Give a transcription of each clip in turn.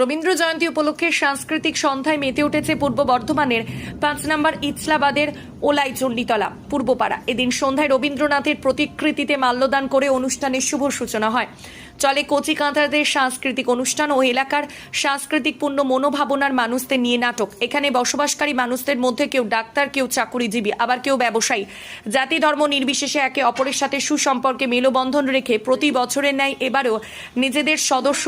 রবীন্দ্র জয়ন্তী উপলক্ষে সাংস্কৃতিক সন্ধ্যায় মেতে উঠেছে পূর্ব বর্ধমানের পাঁচ নম্বর ইছলাবাদের ওলাই চণ্ডীতলা পূর্বপাড়া। এদিন সন্ধ্যায় রবীন্দ্রনাথের প্রতিকৃতিতে মাল্যদান করে অনুষ্ঠানের শুভ সূচনা হয়। চলে কচি কাঁথাদের সাংস্কৃতিক অনুষ্ঠান ও এলাকার সাংস্কৃতিক পূর্ণ মনোভাবনার মানুষদের নিয়ে নাটক। এখানে বসবাসকারী মানুষদের মধ্যে কেউ ডাক্তার, কেউ চাকুরিজীবী, আবার কেউ ব্যবসায়ী। জাতি ধর্ম নির্বিশেষে একে অপরের সাথে সুসম্পর্কে মেলবন্ধন রেখে প্রতি বছরের ন্যায় এবারেও নিজেদের সদস্য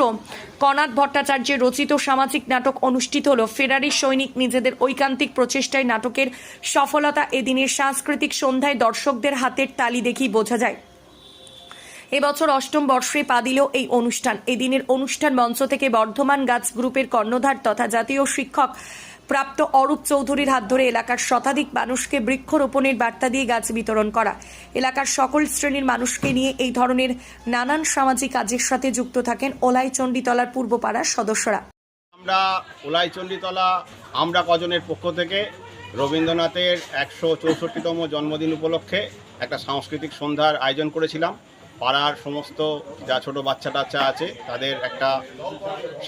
কনাথ ভট্টাচার্যের রচিত সামাজিক নাটক অনুষ্ঠিত হল। ফেরারি সৈনিক নিজেদের ঐকান্তিক প্রচেষ্টায় নাটকের সফলতা এদিনের সাংস্কৃতিক সন্ধ্যায় দর্শকদের হাতের তালি দেখেই বোঝা যায়। এবছর অষ্টম বর্ষে পা দিল এই অনুষ্ঠান। এদিনের অনুষ্ঠান মঞ্চ থেকে বর্ধমান গাছ গ্রুপের কর্ণধার তথা জাতীয় শিক্ষক প্রাপ্ত অরূপ চৌধুরীর হাত ধরে এলাকার শতাধিক মানুষকে বৃক্ষরোপণের বার্তা দিয়ে গাছ বিতরণ করা। এলাকার সকল শ্রেণির মানুষকে নিয়ে এই ধরনের নানান সামাজিক কাজের সাথে যুক্ত থাকেন ওলাই চণ্ডীতলার পূর্বপাড়ার সদস্যরা। আমরা ওলাই ওলাইচণ্ডীতলা, আমরা কজনের পক্ষ থেকে রবীন্দ্রনাথের একশো চৌষট্টিতম জন্মদিন উপলক্ষে একটা সাংস্কৃতিক সন্ধ্যার আয়োজন করেছিলাম। পাড়ার সমস্ত যা ছোট বাচ্চা টাচ্চা আছে, তাদের একটা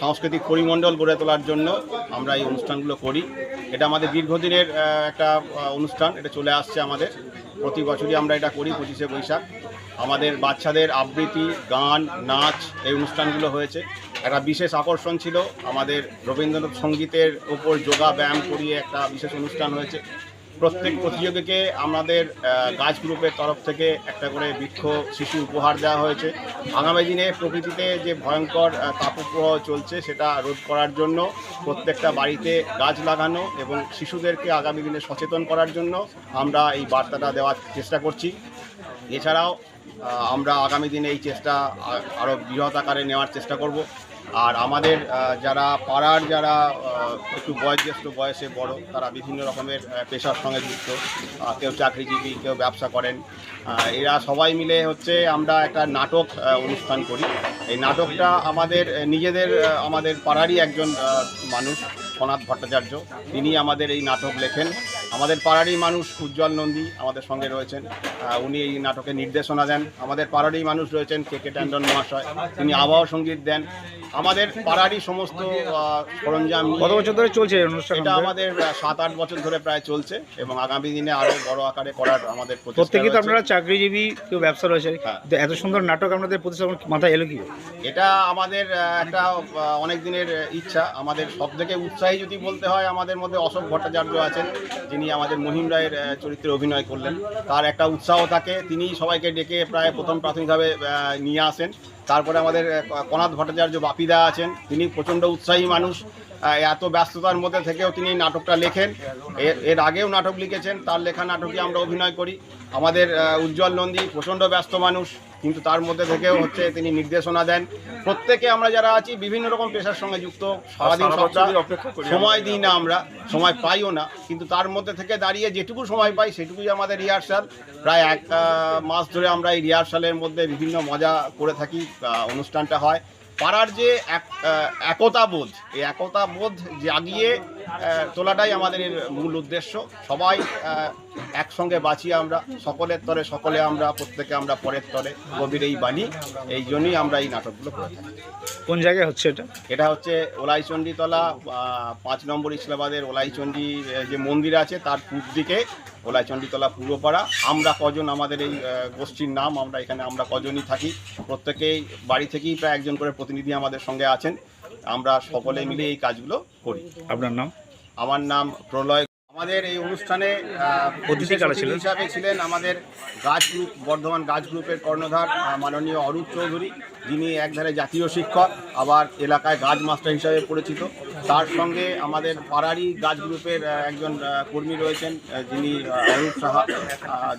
সাংস্কৃতিক পরিমণ্ডল গড়ে তোলার জন্য আমরা এই অনুষ্ঠানগুলো করি। এটা আমাদের দীর্ঘদিনের একটা অনুষ্ঠান। এটা চলে আসছে আমাদের। প্রতি বছরই আমরা এটা করি, পঁচিশে বৈশাখ। আমাদের বাচ্চাদের আবৃত্তি, গান, নাচ এই অনুষ্ঠানগুলো হয়েছে। একটা বিশেষ আকর্ষণ ছিল আমাদের রবীন্দ্রনাথ সঙ্গীতের ওপর যোগা ব্যায়াম করিয়ে একটা বিশেষ অনুষ্ঠান হয়েছে। প্রত্যেক প্রতিযোগীকে আমাদের গাছ গ্রুপের তরফ থেকে একটা করে বৃক্ষ শিশু উপহার দেওয়া হয়েছে। আগামী দিনে প্রকৃতিতে যে ভয়ঙ্কর তাপপ্রবাহ চলছে সেটা রোধ করার জন্য প্রত্যেকটা বাড়িতে গাছ লাগানো এবং শিশুদেরকে আগামী দিনে সচেতন করার জন্য আমরা এই বার্তাটা দেওয়ার চেষ্টা করছি। এছাড়াও আমরা আগামী দিনে এই চেষ্টা আরও বৃহৎ আকারে নেওয়ার চেষ্টা করব। আর আমাদের যারা পাড়ার যারা একটু বয়োজ্যেষ্ঠ বয়সে বড়, তারা বিভিন্ন রকমের পেশার সঙ্গে যুক্ত। কেউ চাকরিজীবী, কেউ ব্যবসা করেন। এরা সবাই মিলে হচ্ছে আমরা একটা নাটক অনুষ্ঠান করি। এই নাটকটা আমাদের নিজেদের আমাদের পাড়ারই একজন মানুষ সনাথ ভট্টাচার্য। তিনি আমাদের এই নাটক লেখেন। আমাদের পাড়ারই মানুষ উজ্জ্বল নন্দী আমাদের সঙ্গে রয়েছেন। উনি এই নাটকে নির্দেশনা দেন। আমাদের পাড়ারই মানুষ রয়েছেন কে কে ট্যান্ডন মহাশয়। তিনি আবহাওয়া সংগীত দেন। আমাদের পাড়ারই সমস্ত সরঞ্জাম কত বছর ধরে চলছে এটা আমাদের? সাত আট বছর ধরে প্রায় চলছে এবং আগামী দিনে আরও বড় আকারে করার আমাদের প্রত্যেকেই তো আপনারা চাকরিজীবী কেউ ব্যবসা রয়েছে। হ্যাঁ। এত সুন্দর নাটক আপনাদের প্রতিষ্ঠান মাথায় এলো কি? এটা আমাদের একটা অনেক দিনের ইচ্ছা। আমাদের সব থেকে উৎসাহী যদি বলতে হয় আমাদের মধ্যে অশোক ভট্টাচার্য আছেন যিনি আমাদের মহিম রায়ের চরিত্রে অভিনয় করলেন। তার একটা উৎসাহ থাকে তিনি সবাইকে ডেকে প্রায় প্রথম প্রাথমিকভাবে নিয়ে আসেন। তারপরে আমাদের কনাথ ভট্টাচার্য বাপিদা আছেন। তিনি প্রচণ্ড উৎসাহী মানুষ এত ব্যস্ততার মধ্যে থেকেও তিনি নাটকটা লেখেন। এর এর আগেও নাটক লিখেছেন, তার লেখা নাটকে আমরা অভিনয় করি। আমাদের উজ্জ্বল নন্দী প্রচণ্ড ব্যস্ত মানুষ কিন্তু তার মধ্যে থেকেও হচ্ছে তিনি নির্দেশনা দেন। প্রত্যেকে আমরা যারা আছি বিভিন্ন রকম পেশার সঙ্গে যুক্ত। সারাদিন সপ্তাহ সময় দিই না আমরা সময় পাইও না। কিন্তু তার মধ্যে থেকে দাঁড়িয়ে যেটুকু সময় পাই সেটুকুই আমাদের রিহার্সাল প্রায় এক মাস ধরে আমরা এই রিহার্সালের মধ্যে বিভিন্ন মজা করে থাকি অনুষ্ঠানটা হয়। পাড়ার যে এক আহ, একতা বোধ এই একতা বোধ জাগিয়ে তোলাটাই আমাদের মূল উদ্দেশ্য। সবাই একসঙ্গে বাঁচি আমরা সকলের তরে সকলে আমরা প্রত্যেকে আমরা পরের তরে কবির এই বাণী। এই জন্যই আমরা এই নাটকগুলো করে থাকি। কোন জায়গায় হচ্ছে এটা? এটা হচ্ছে ওলাইচণ্ডীতলা পাঁচ নম্বর ইসলামাবাদের ওলাইচণ্ডী যে মন্দির আছে তার পূর্ব দিকে ওলাইচণ্ডীতলা পূর্বপাড়া আমরা কজন আমাদের এই গোষ্ঠীর নাম আমরা এখানে আমরা কজনই থাকি। প্রত্যেকেই বাড়ি থেকেই প্রায় একজন করে প্রতিনিধি আমাদের সঙ্গে আছেন। আমরা সকলে মিলে এই কাজগুলো করি। আপনার নাম? আমার নাম প্রলয় আমাদের এই অনুষ্ঠানে অতিথি? হিসাবে ছিলেন আমাদের গাছ গ্রুপ বর্ধমান গাছ গ্রুপের কর্ণধার মাননীয় অরূপ চৌধুরী। যিনি একধারে জাতীয় শিক্ষক আবার এলাকায় গাছ মাস্টার হিসাবে পরিচিত। তার সঙ্গে আমাদের পাড়ারই গাছ গ্রুপের একজন কর্মী রয়েছেন যিনি অরূপ সাহা।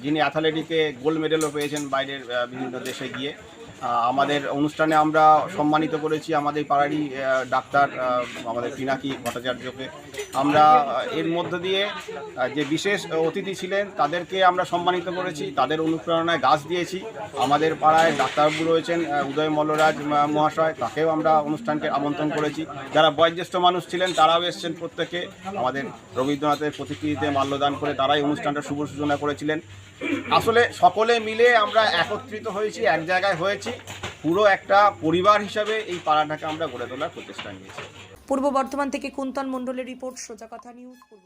যিনি অ্যাথলেটিকে গোল্ড মেডেলও পেয়েছেন বাইরের বিভিন্ন দেশে গিয়ে। আমাদের অনুষ্ঠানে আমরা সম্মানিত করেছি আমাদের পাড়ারই ডাক্তার আমাদের পিনাকি ভট্টাচার্যকে। আমরা এর মধ্য দিয়ে যে বিশেষ অতিথি ছিলেন, তাদেরকে আমরা সম্মানিত করেছি। তাদের অনুপ্রেরণায় গাছ দিয়েছি। আমাদের পাড়ায় ডাক্তারবাবু রয়েছেন উদয় মল্লরাজ মহাশয়, তাকেও আমরা অনুষ্ঠানকে আমন্ত্রণ করেছি। যারা বয়োজ্যেষ্ঠ মানুষ ছিলেন, তারাও এসছেন প্রত্যেকে। আমাদের রবীন্দ্রনাথের প্রতিকৃতিতে মাল্যদান করে তারাই অনুষ্ঠানটা শুভ সূচনা করেছিলেন। আসলে সকলে মিলে আমরা একত্রিত হয়েছি, এক জায়গায় হয়েছি। পুরো একটা পরিবার হিসাবে এই পাড়াটাকে আমরা গড়ে তোলার প্রচেষ্টা নিয়েছি। পূর্ব বর্ধমান থেকে কুন্তন মন্ডলের রিপোর্ট, সোজা কথা নিউজ, পূর্ব